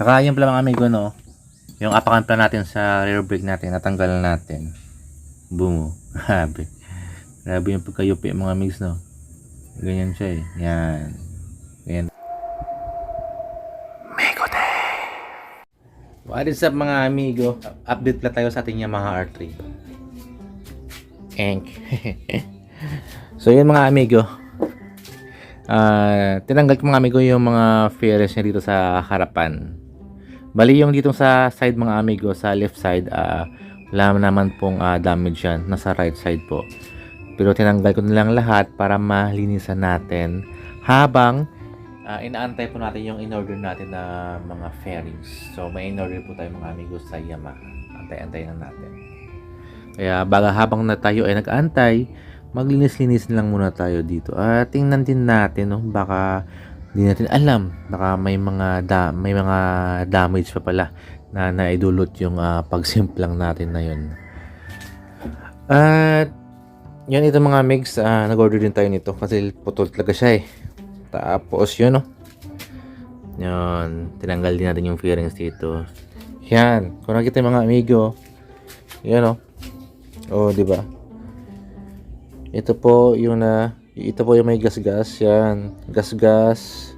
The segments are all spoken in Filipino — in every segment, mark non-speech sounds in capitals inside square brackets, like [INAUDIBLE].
Saka yung pala mga amigo, no? Yung apakan pala natin sa rear brake natin, natanggalan natin. Bungo. [LAUGHS] Grabe. Grabe yung pagkayupi mga amigs, no? Ganyan siya eh. Yan. Ganyan. Migo What is up mga amigo? Update pala tayo sa ating Yamaha R3. Enk. [LAUGHS] so yun mga amigo. Ah, tinanggal ko mga amigo yung mga fairness niya dito sa harapan. Bali yung dito sa side mga amigo, sa left side, ah, wala naman pong ah, damage yan. Nasa right side po. Pero tinanggal ko na lang lahat para malinisan natin habang ah, inaantay po natin yung in-order natin na mga fairings. So may in-order po tayo mga amigo sa Yamaha. Antay-antay lang natin. Kaya baga habang na tayo ay nag-antay, maglinis-linis lang muna tayo dito. At tingnan din natin, no, baka hindi natin alam, baka may mga da, may mga damage pa pala na naidulot yung ah, pagsimplang natin na yun. At yan ito mga mix, ah, nag-order din tayo nito kasi putol talaga siya eh. Tapos yun no. Yan, tinanggal din natin yung fairings dito. Yan, kung nakita yung mga amigo, yan no. Oh, di ba? Ito po yung na ito po yung may gas-gas yan. Gas-gas.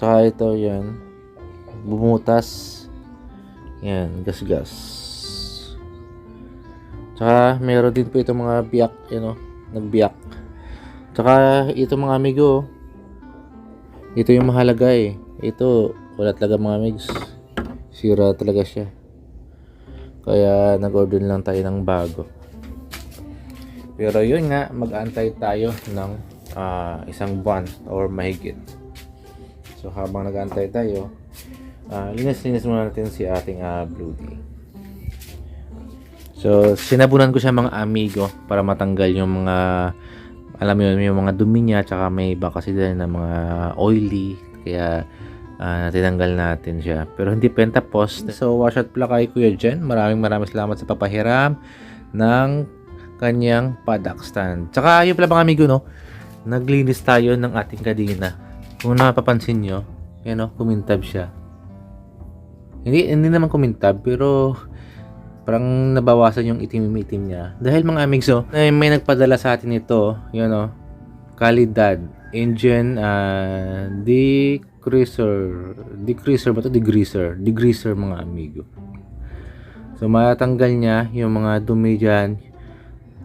Tsaka ito yan. Bumutas. Yan, gas-gas. Tsaka meron din po itong mga biyak, you know, nagbiyak. Tsaka ito mga amigo. Ito yung mahalaga eh. Ito, wala talaga mga amigs. Sira talaga siya. Kaya nag-order lang tayo ng bago. Pero yun nga, mag-antay tayo ng ah, isang buwan or mahigit. So habang nag-antay tayo, ah, linis-linis muna natin si ating ah, Blue. So sinabunan ko siya mga amigo para matanggal yung mga alam mo yun, yung mga dumi niya tsaka may iba kasi din na mga oily kaya ah, tinanggal natin siya. Pero hindi pentapos. So wash out pala kay Kuya Jen. Maraming maraming salamat sa papahiram ng kanyang paddock stand. Tsaka yun pala mga amigo, no? Naglinis tayo ng ating kadina. Kung napapansin nyo, yan no, kumintab siya. Hindi, hindi naman kumintab, pero parang nabawasan yung itim-itim niya. Dahil mga amigs, oh, may, may nagpadala sa atin ito, yun no, Kalidad, engine, uh, decreaser, decreaser ba to? Degreaser, degreaser mga amigo. So, matanggal niya yung mga dumi dyan,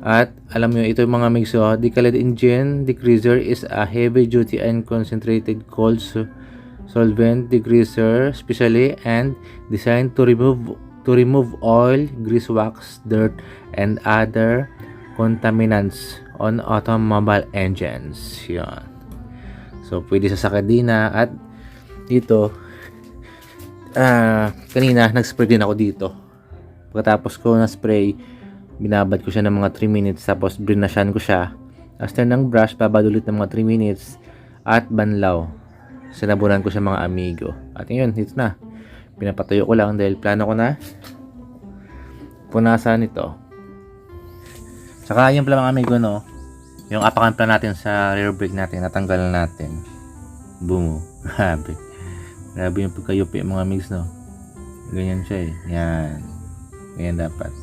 at alam nyo, ito yung mga mix. So, Decalid Engine Degreaser is a heavy duty and concentrated cold so- solvent degreaser specially and designed to remove to remove oil, grease wax, dirt, and other contaminants on automobile engines. Yan. So, pwede sa sakadina at dito ah kanina nag-spray din ako dito. Pagkatapos ko na spray, binabad ko siya ng mga 3 minutes tapos brinasyan ko siya. After ng brush babad ulit ng mga 3 minutes at banlaw. Sinabunan ko siya mga amigo. At yun dito na. Pinapatuyo ko lang dahil plano ko na punasan ito. Saka yun pala mga amigo no? Yung apakan pala natin sa rear brake natin natanggalan natin. Bungo [LAUGHS] grabe. Grabe yung pagkayupi mga amigs no? Ganyan siya eh. Yan. Ganyan dapat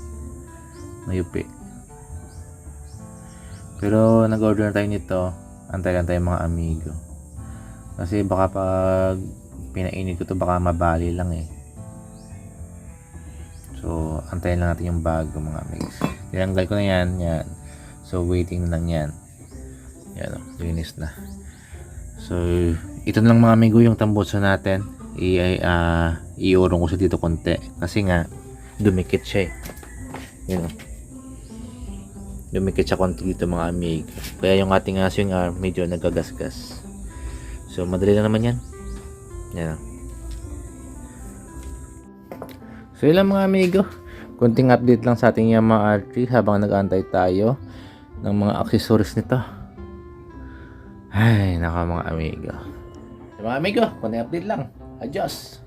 mayupi. Pero nag-order na tayo nito, antay lang tayo mga amigo. Kasi baka pag pinainit ko to baka mabali lang eh. So, antayin lang natin yung bago mga amigos. Tinanggal ko na yan, yan. So, waiting na lang yan. Yan, oh, linis na. So, ito na lang mga amigo yung tamboso natin. I, uh, iurong ko siya dito konti. Kasi nga, dumikit siya eh. Yan oh dumikit siya konti dito mga amigo. Kaya yung ating uh, swing arm medyo nagagasgas. So madali lang naman yan. Yan. So yun lang mga amigo. Kunting update lang sa ating Yamaha R3 habang nag-aantay tayo ng mga accessories nito. Ay, naka mga amigo. So, mga amigo, kunting update lang. Adios!